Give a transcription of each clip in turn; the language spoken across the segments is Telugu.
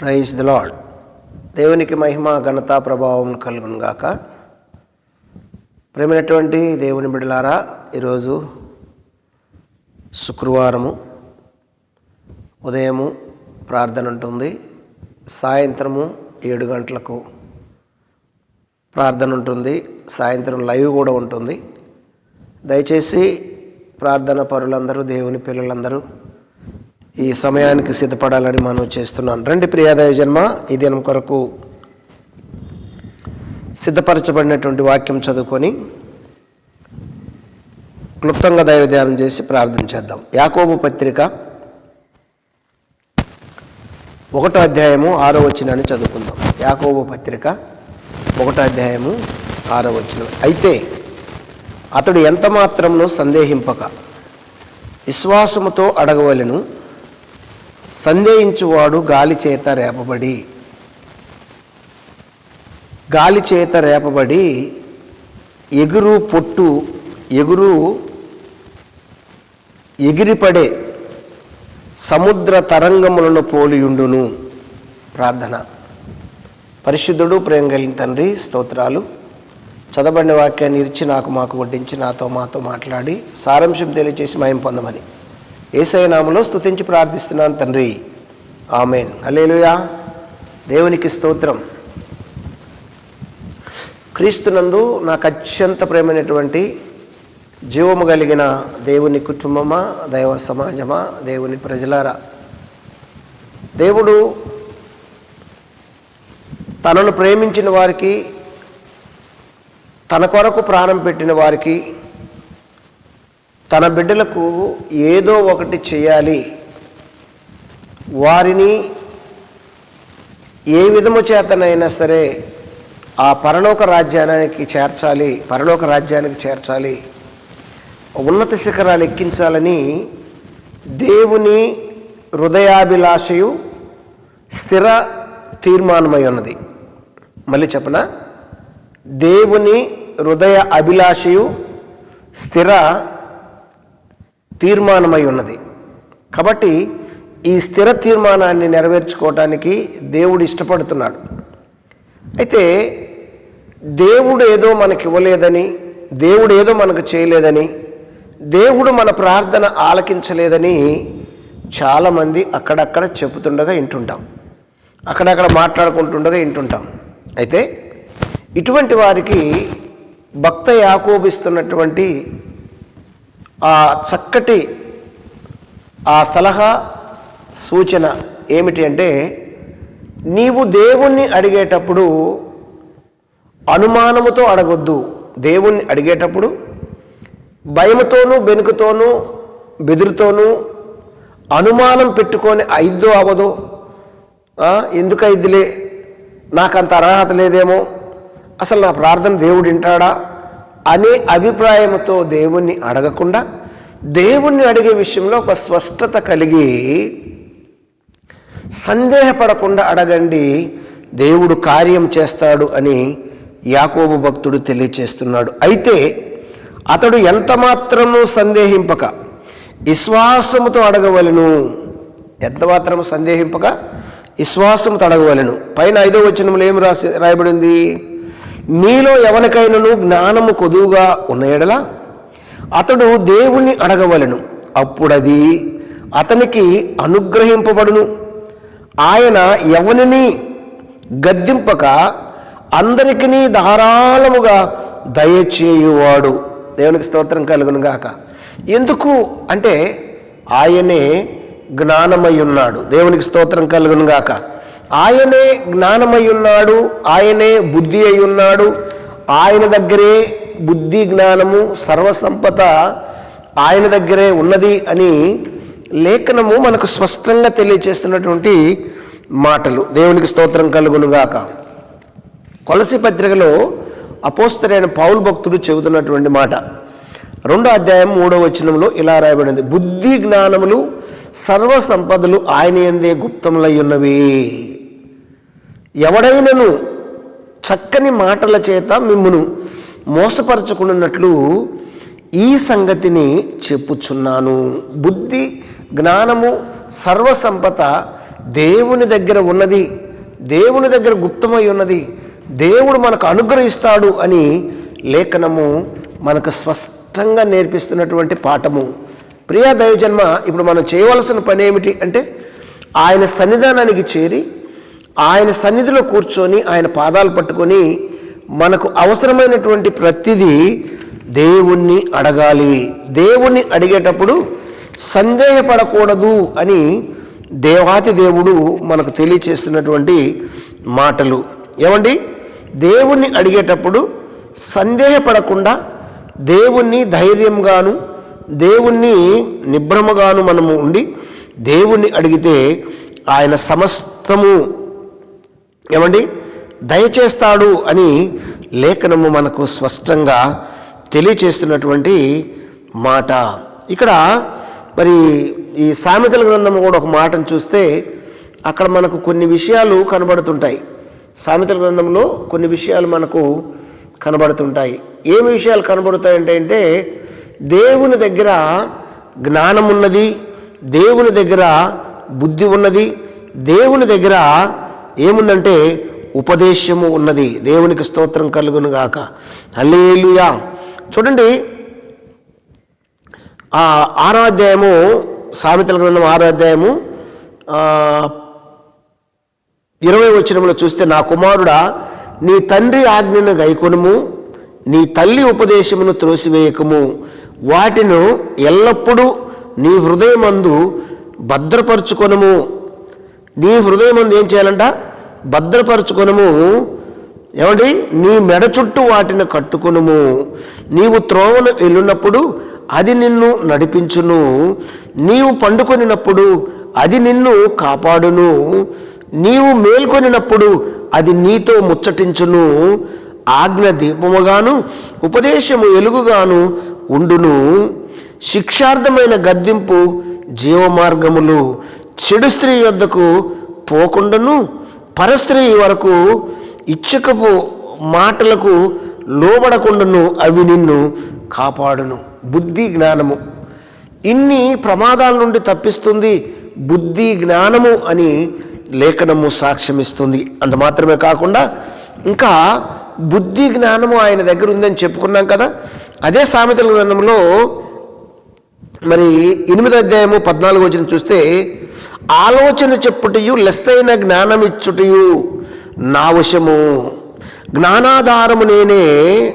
ప్రైజ్ ద లాడ్ దేవునికి మహిమ ఘనత ప్రభావం కలుగునుగాక ప్రేమైనటువంటి దేవుని బిడ్డలారా ఈరోజు శుక్రవారము. ఉదయము ప్రార్థన ఉంటుంది సాయంత్రము ఏడు గంటలకు ప్రార్థన ఉంటుంది. సాయంత్రం లైవ్ కూడా ఉంటుంది. దయచేసి ప్రార్థన పరులందరూ దేవుని పిల్లలందరూ ఈ సమయానికి సిద్ధపడాలని మనం చేస్తున్నాను. రండి ప్రియాదయ జన్మ ఈ దినం కొరకు సిద్ధపరచబడినటువంటి వాక్యం చదువుకొని క్లుప్తంగా దైవధ్యానం చేసి ప్రార్థన చేద్దాం. యాకోబు పత్రిక ఒకటో అధ్యాయము ఆరో వచ్చినని చదువుకుందాం. యాకోబు పత్రిక ఒకటో అధ్యాయము ఆరో వచ్చిన అయితే అతడు ఎంత మాత్రమును సందేహింపక విశ్వాసముతో అడగవలను సందేహించువాడు గాలి చేత రేపబడి. గాలి చేత రేపబడి ఎగురు పొట్టు ఎగురు ఎగిరిపడే సముద్ర తరంగములను పోలియుండును. ప్రార్థన. పరిశుద్ధుడు ప్రేమ కలిగిన తండ్రి స్తోత్రాలు. చదవబడిన వాక్యాన్ని ఇచ్చి నాకు మాకు వడ్డించి నాతో మాతో మాట్లాడి సారాంశం తెలియచేసి మయం పొందమని. ఏసైనామలో నామలో స్తుతించి ప్రార్థిస్తున్నాను తండ్రి. ఆమెన్. అలేలుయా దేవునికి స్తోత్రం. క్రీస్తునందు నాకు అత్యంత ప్రేమైనటువంటి జీవము కలిగిన దేవుని కుటుంబమా దైవ సమాజమా దేవుని ప్రజలారా. దేవుడు తనను ప్రేమించిన వారికి తన కొరకు ప్రాణం పెట్టిన వారికి తన బిడ్డలకు ఏదో ఒకటి చేయాలి. వారిని ఏ విధము చేతనైనా సరే ఆ పరలోక రాజ్యానికి చేర్చాలి పరలోక రాజ్యానికి చేర్చాలి ఉన్నత శిఖరాలు ఎక్కించాలని దేవుని హృదయాభిలాషయు స్థిర తీర్మానమై ఉన్నది. మళ్ళీ చెప్పన? దేవుని హృదయ అభిలాషయు స్థిర తీర్మానమై ఉన్నది. కాబట్టి ఈ స్థిర తీర్మానాన్ని నెరవేర్చుకోవటానికి దేవుడు ఇష్టపడుతున్నాడు. అయితే దేవుడు ఏదో మనకి ఇవ్వలేదని దేవుడు ఏదో మనకు చేయలేదని దేవుడు మన ప్రార్థన ఆలకించలేదని చాలామంది అక్కడక్కడ చెబుతుండగా వింటుంటాం. అక్కడక్కడ మాట్లాడుకుంటుండగా వింటుంటాం. అయితే ఇటువంటి వారికి భక్త యాకోబిస్తున్నటువంటి ఆ చక్కటి ఆ సలహా సూచన ఏమిటి అంటే నీవు దేవుణ్ణి అడిగేటప్పుడు అనుమానముతో అడగొద్దు. దేవుణ్ణి అడిగేటప్పుడు భయముతోనూ బెనుకుతోనూ బెదురుతోనూ అనుమానం పెట్టుకొని అయిద్దో అవదో? ఎందుకు అయిద్దిలే నాకంత అర్హత లేదేమో? అసలు నా ప్రార్థన దేవుడు వింటాడా? అనే అభిప్రాయంతో దేవుణ్ణి అడగకుండా దేవుణ్ణి అడిగే విషయంలో ఒక స్పష్టత కలిగి సందేహపడకుండా అడగండి దేవుడు కార్యం చేస్తాడు అని యాకోబు భక్తుడు తెలియచేస్తున్నాడు. అయితే అతడు ఎంత మాత్రము సందేహింపక విశ్వాసముతో అడగవలను. ఎంత మాత్రము సందేహింపక విశ్వాసముతో అడగవలను. పైన ఐదో వచనంలో ఏం రాసి రాయబడింది? మీలో ఎవరికైనాను జ్ఞానము కొదువుగా ఉన్న ఎడల అతడు దేవుణ్ణి అడగవలను. అప్పుడది అతనికి అనుగ్రహింపబడును. ఆయన ఎవరిని గద్దింపక అందరికీ ధారాళముగా దయచేయువాడు. దేవునికి స్తోత్రం కలుగును గాక. ఎందుకు అంటే ఆయనే జ్ఞానమై ఉన్నాడు. దేవునికి స్తోత్రం కలుగును గాక. ఆయనే జ్ఞానమై ఉన్నాడు ఆయనే బుద్ధి అయి ఉన్నాడు ఆయన దగ్గరే బుద్ధి జ్ఞానము సర్వసంపద ఆయన దగ్గరే ఉన్నది అని లేఖనము మనకు స్పష్టంగా తెలియచేస్తున్నటువంటి మాటలు. దేవునికి స్తోత్రం కలుగునుగాక. కొలసి పత్రికలో అపోస్తరైన పౌల్ భక్తుడు చెబుతున్నటువంటి మాట. రెండో అధ్యాయం మూడో వచనంలో ఇలా రాయబడింది. బుద్ధి జ్ఞానములు సర్వ సంపదలు ఆయన ఎందే గుప్తములై ఉన్నవి ఎవడైనను చక్కని మాటల చేత మిమ్మును మోసపరచుకున్నట్లు ఈ సంగతిని చెప్పుచున్నాను. బుద్ధి జ్ఞానము సర్వసంపద దేవుని దగ్గర ఉన్నది దేవుని దగ్గర గుప్తమై ఉన్నది దేవుడు మనకు అనుగ్రహిస్తాడు అని లేఖనము మనకు స్పష్టంగా నేర్పిస్తున్నటువంటి పాఠము. ప్రియా దైవజన్మ ఇప్పుడు మనం చేయవలసిన పని ఏమిటి అంటే ఆయన సన్నిధానానికి చేరి ఆయన సన్నిధిలో కూర్చొని ఆయన పాదాలు పట్టుకొని మనకు అవసరమైనటువంటి ప్రతిదీ దేవుణ్ణి అడగాలి. దేవుణ్ణి అడిగేటప్పుడు సందేహపడకూడదు అని దేవాతి దేవుడు మనకు తెలియచేస్తున్నటువంటి మాటలు. ఏమండి? దేవుణ్ణి అడిగేటప్పుడు సందేహపడకుండా దేవుణ్ణి ధైర్యంగాను దేవుణ్ణి నిభ్రమగాను మనము ఉండి దేవుణ్ణి అడిగితే ఆయన సమస్తము ఏమండి? దయచేస్తాడు అని లేఖనము మనకు స్పష్టంగా తెలియచేస్తున్నటువంటి మాట. ఇక్కడ మరి ఈ సామెతల గ్రంథం కూడా ఒక మాటను చూస్తే అక్కడ మనకు కొన్ని విషయాలు కనబడుతుంటాయి. సామెతల గ్రంథంలో కొన్ని విషయాలు మనకు కనబడుతుంటాయి. ఏమి విషయాలు కనబడుతాయంటే అంటే దేవుని దగ్గర జ్ఞానం ఉన్నది దేవుని దగ్గర బుద్ధి ఉన్నది దేవుని దగ్గర ఏముందంటే ఉపదేశము ఉన్నది. దేవునికి స్తోత్రం కలుగును గాక హల్లేలుయా. చూడండి ఆ ఆరాధ్యాయము సామెతల గ్రంథం ఆరాధ్యాయము ఇరవై వచనంలో చూస్తే నా కుమారుడా నీ తండ్రి ఆజ్ఞను గైకొనుము నీ తల్లి ఉపదేశమును త్రోసివేయకము. వాటిను ఎల్లప్పుడూ నీ హృదయమందు భద్రపరుచుకొనము. నీ హృదయమందు ఏం చేయాలంట? భద్రపరుచుకొనుము. ఏమండి? నీ మెడ చుట్టూ వాటిని కట్టుకునుము. నీవు త్రోవను వెళ్ళినప్పుడు అది నిన్ను నడిపించును. నీవు పండుకొనినప్పుడు అది నిన్ను కాపాడును. నీవు మేల్కొనినప్పుడు అది నీతో ముచ్చటించును. ఆజ్ఞ దీపముగాను ఉపదేశము ఎలుగుగాను ఉండును. శిక్షార్థమైన గద్దింపు జీవమార్గములు. చెడు స్త్రీ వద్దకు పోకుండాను పరస్త్రీ వరకు ఇచ్చకపు మాటలకు లోబడకుండాను అవి నిన్ను కాపాడును. బుద్ధి జ్ఞానము. ఇన్ని ప్రమాదాల నుండి తప్పిస్తుంది బుద్ధి జ్ఞానము అని లేఖనము సాక్ష్యమిస్తుంది. అంత మాత్రమే కాకుండా ఇంకా బుద్ధి జ్ఞానము ఆయన దగ్గర ఉందని చెప్పుకున్నాం కదా అదే సామెతల గ్రంథంలో మరి ఎనిమిదో అధ్యాయము పద్నాలుగు వచ్చిన చూస్తే ఆలోచన చెప్పుటయు లెస్సైన జ్ఞానం నా వశము. జ్ఞానాధారము నేనే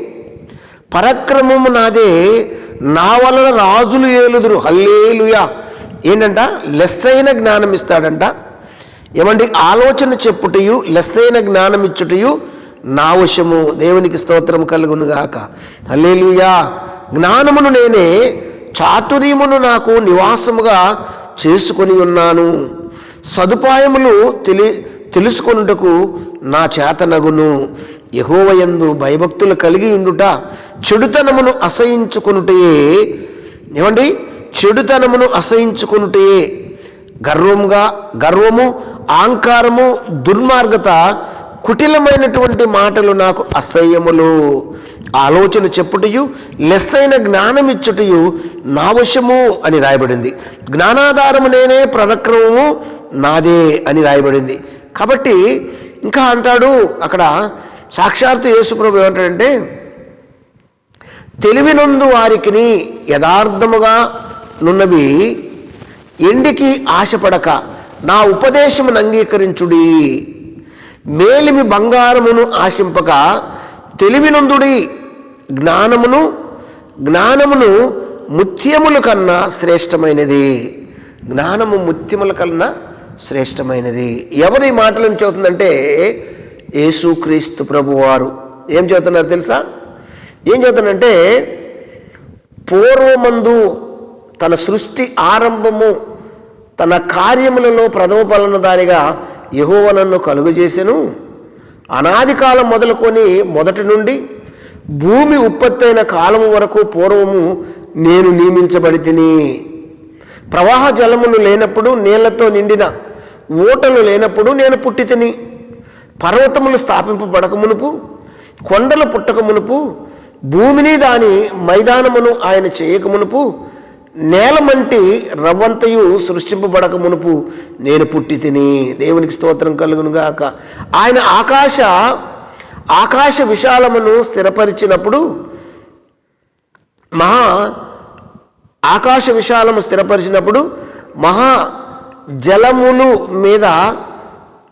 పరక్రమము నాదే నా వలన రాజులు ఏలుదురు. హల్లేలుయా. ఏంటంట? లెస్సైన జ్ఞానం ఇస్తాడంట ఏమండి? ఆలోచన చెప్పుటయు లెస్సైన జ్ఞానం ఇచ్చుటయు నా వశము. దేవునికి స్తోత్రం కలుగునుగాక. హల్లేలుయా. జ్ఞానమును నేనే చాతుర్యమును నాకు నివాసముగా చేసుకొని ఉన్నాను. సదుపాయములు తెలి తెలుసుకొనుటకు నా చేతనగును యహోవయందు భయభక్తులు కలిగి ఉండుట చెడుతనమును అసహించుకునుటయే. ఏమండి? చెడుతనమును అసహించుకునుటయే. గర్వముగా గర్వము ఆంకారము దుర్మార్గత కుటిలమైనటువంటి మాటలు నాకు అసహ్యములు. ఆలోచన చెప్పుటయు లెస్సైన జ్ఞానమిచ్చుటయు నా వశము అని రాయబడింది. జ్ఞానాధారము నేనే ప్రదక్రమము నాదే అని రాయబడింది. కాబట్టి ఇంకా అంటాడు అక్కడ సాక్షాత్తు యేసుప్రభు ఏమంటాడంటే తెలివినందు వారికిని యథార్థముగా నున్నవి ఎండికి ఆశపడక నా ఉపదేశమును అంగీకరించుడి. మేలిమి బంగారమును ఆశింపక తెలివినందుడి జ్ఞానమును జ్ఞానమును ముత్యముల కన్నా శ్రేష్టమైనది. జ్ఞానము ముత్యముల కన్నా శ్రేష్టమైనది. ఎవరి మాటలను చెబుతుందంటే యేసుక్రీస్తు ప్రభువారు. ఏం చెబుతున్నారు తెలుసా? ఏం చదువుతానంటే పూర్వమందు తన సృష్టి ఆరంభము తన కార్యములలో ప్రథమ పలన దానిగా యహోవ కలుగు చేసెను అనాది కాలం మొదలుకొని మొదటి నుండి భూమి ఉత్పత్తైన కాలము వరకు పూర్వము నేను నియమించబడి తిని ప్రవాహ జలములు లేనప్పుడు నీళ్ళతో నిండిన ఊటలు లేనప్పుడు నేను పుట్టి తిని పర్వతములు స్థాపింపబడక మునుపు కొండలు పుట్టక మునుపు భూమిని దాని మైదానమును ఆయన చేయక మునుపు నేల మంటి రవ్వంతయు సృష్టింపబడక మునుపు నేను పుట్టి తిని దేవునికి స్తోత్రం కలుగును గాక ఆయన ఆకాశ ఆకాశ విశాలమును స్థిరపరిచినప్పుడు మహా ఆకాశ విశాలము స్థిరపరిచినప్పుడు మహా జలములు మీద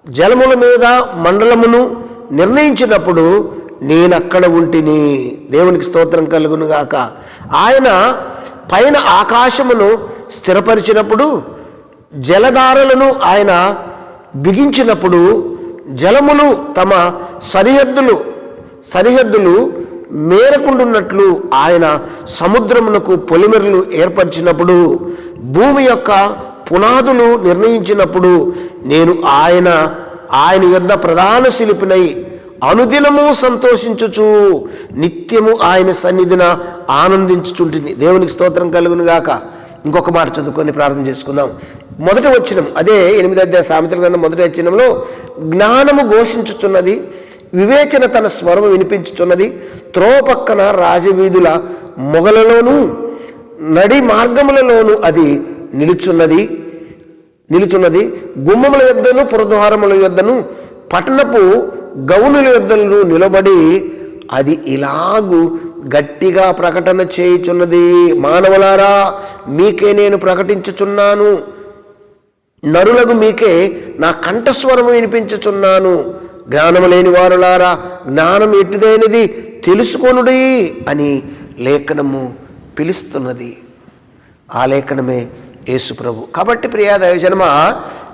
జలముల మీద మండలమును నిర్ణయించినప్పుడు నేను అక్కడ ఉంటిని. దేవునికి స్తోత్రం కలుగును గాక ఆయన పైన ఆకాశమును స్థిరపరిచినప్పుడు జలధారలను ఆయన బిగించినప్పుడు జలములు తమ సరిహద్దులు సరిహద్దులు మేరకుండున్నట్లు ఆయన సముద్రమునకు పొలిమెరలు ఏర్పరిచినప్పుడు భూమి యొక్క పునాదులు నిర్ణయించినప్పుడు నేను ఆయన ఆయన యొద్ద ప్రధాన శిల్పినై అనుదినము సంతోషించుచు నిత్యము ఆయన సన్నిధిన ఆనందించుచుంటుంది దేవునికి స్తోత్రం కలుగునుగాక. ఇంకొక మాట చదువుకొని ప్రార్థన చేసుకుందాం. మొదటి వచ్చినం అదే ఎనిమిది అధ్యాయ సామెతల గ్రంథం మొదటి వచ్చినంలో జ్ఞానము ఘోషించుచున్నది వివేచన తన స్వరము వినిపించుచున్నది త్రోవ పక్కన రాజవీధుల మొగలలోనూ నడి మార్గములలోనూ అది నిలుచున్నది నిలుచున్నది. గుమ్మముల యొద్దను పురద్వారముల యొద్దను పట్టణపు గౌనుల యొద్దను నిలబడి అది ఇలాగు గట్టిగా ప్రకటన చేయుచున్నది. మానవులారా మీకే నేను ప్రకటించుచున్నాను. నరులకు మీకే నా కంఠస్వరము వినిపించుచున్నాను. జ్ఞానము లేని వారులారా జ్ఞానం ఎటుదైనది తెలుసుకొనుడి అని లేఖనము పిలుస్తున్నది. ఆ లేఖనమే యేసు ప్రభు. కాబట్టి ప్రియా దైవజనమ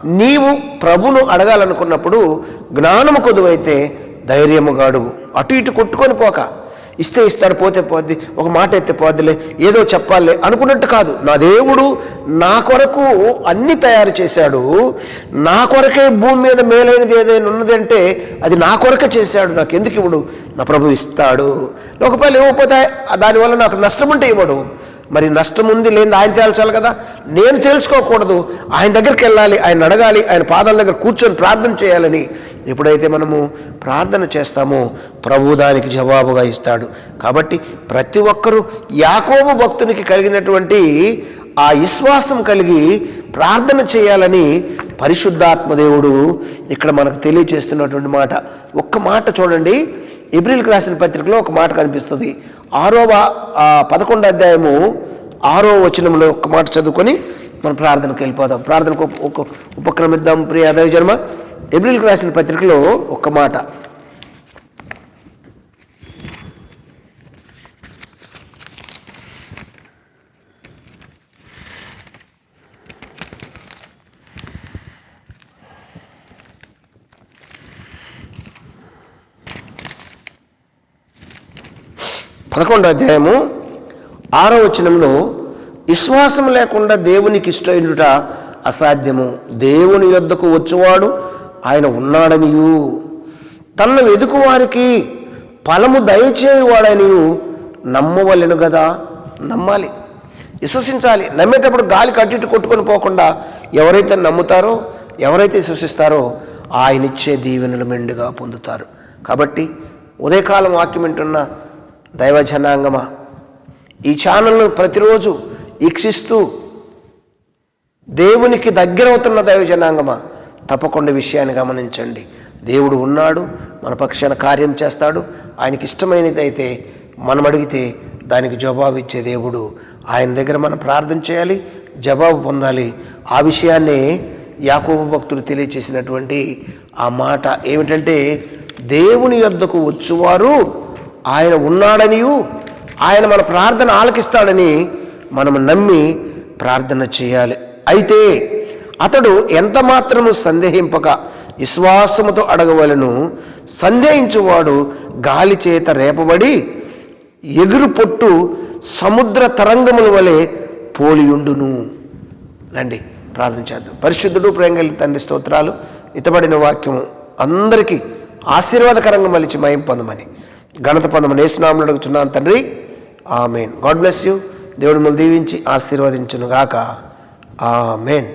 నీవు ప్రభును అడగాలనుకున్నప్పుడు జ్ఞానము కొదువైతే ధైర్యముగా అడుగు అటు ఇటు కొట్టుకొని పోక. ఇస్తే ఇస్తాడు పోతే పోద్ది ఒక మాట ఎత్తే పోద్దిలే ఏదో చెప్పాలి అనుకున్నట్టు కాదు. నా దేవుడు నా కొరకు అన్ని తయారు చేశాడు. నా కొరకే భూమి మీద మేలైనది ఏదైనా ఉన్నదంటే అది నా కొరకే చేశాడు. నాకు ఎందుకు ఇవ్వడు? నా ప్రభు ఇస్తాడు. లోకపాలు ఇవ్వకపోతే దానివల్ల నాకు నష్టం ఉంటే ఇవ్వడు. మరి నష్టం ఉంది లేని ఆయన తేల్చాలి కదా? నేను తేల్చుకోకూడదు. ఆయన దగ్గరికి వెళ్ళాలి ఆయన అడగాలి ఆయన పాదాల దగ్గర కూర్చొని ప్రార్థన చేయాలని. ఎప్పుడైతే మనము ప్రార్థన చేస్తామో ప్రభు దానికి జవాబుగా ఇస్తాడు. కాబట్టి ప్రతి ఒక్కరూ యాకోబు భక్తునికి కలిగినటువంటి ఆ విశ్వాసం కలిగి ప్రార్థన చేయాలని పరిశుద్ధాత్మదేవుడు ఇక్కడ మనకు తెలియచేస్తున్నటువంటి మాట. ఒక్క మాట చూడండి. ఏప్రిల్కి రాసిన పత్రికలో ఒక మాట కనిపిస్తుంది. ఆరోవ పదకొండో అధ్యాయము ఆరో వచనంలో ఒక మాట చదువుకొని మనం ప్రార్థనకు వెళ్ళిపోదాం. ప్రార్థనకు ఒక ఉపక్రమిద్దాం ప్రియ దైవజన్మ ఏప్రిల్కి రాసిన పత్రికలో ఒక మాట. పదకొండో అధ్యాయము ఆరో వచనంలో విశ్వాసం లేకుండా దేవునికి ఇష్టమైనట అసాధ్యము. దేవుని యొద్దకు వచ్చేవాడు ఆయన ఉన్నాడనియు. తనను వెదుకువారికి ఫలము దయచేయువాడనియు నమ్మవలెను కదా నమ్మాలి. విశ్వసించాలి. నమ్మేటప్పుడు గాలి కట్టిట్టు కొట్టుకొని పోకుండా ఎవరైతే నమ్ముతారో ఎవరైతే విశ్వసిస్తారో ఆయన ఇచ్చే దీవెనలు మెండుగా పొందుతారు. కాబట్టి ఉదయకాలం వాక్యం వింటున్న దైవజనాంగమా? ఈ ఛానల్ను ప్రతిరోజు వీక్షిస్తూ దేవునికి దగ్గరవుతున్న దైవజనాంగమా? తప్పకుండా విషయాన్ని గమనించండి. దేవుడు ఉన్నాడు మన పక్షాన కార్యం చేస్తాడు. ఆయనకి ఇష్టమైనదైతే మనం అడిగితే దానికి జవాబు ఇచ్చే దేవుడు ఆయన దగ్గర మనం ప్రార్థన చేయాలి జవాబు పొందాలి. ఆ విషయాన్నే యాకోబు భక్తుడు తెలియచేసినటువంటి ఆ మాట ఏమిటంటే దేవుని యొద్దకు వచ్చువారు ఆయన ఉన్నాడనియు ఆయన మన ప్రార్థన ఆలకిస్తాడని మనం నమ్మి ప్రార్థన చేయాలి. అయితే అతడు ఎంత మాత్రము సందేహింపక విశ్వాసముతో అడగవలను సందేహించువాడు గాలి చేత రేపబడి ఎగురు పొట్టు సముద్ర తరంగముల వలె పోలియుండును. రండి ప్రార్థన చేద్దాం. పరిశుద్ధుడు ప్రేంగలి తండ్రి స్తోత్రాలు. ఇతబడిన వాక్యం అందరికీ ఆశీర్వాదకరంగా మలిచి మయం పొందమని. ఘనత పొందమని ఏసునామలు అడుగుతున్నాను తండ్రి. ఆమెన్. God bless you. దేవుడు మిమ్మల్ని దీవించి ఆశీర్వదించును గాక ఆమెన్.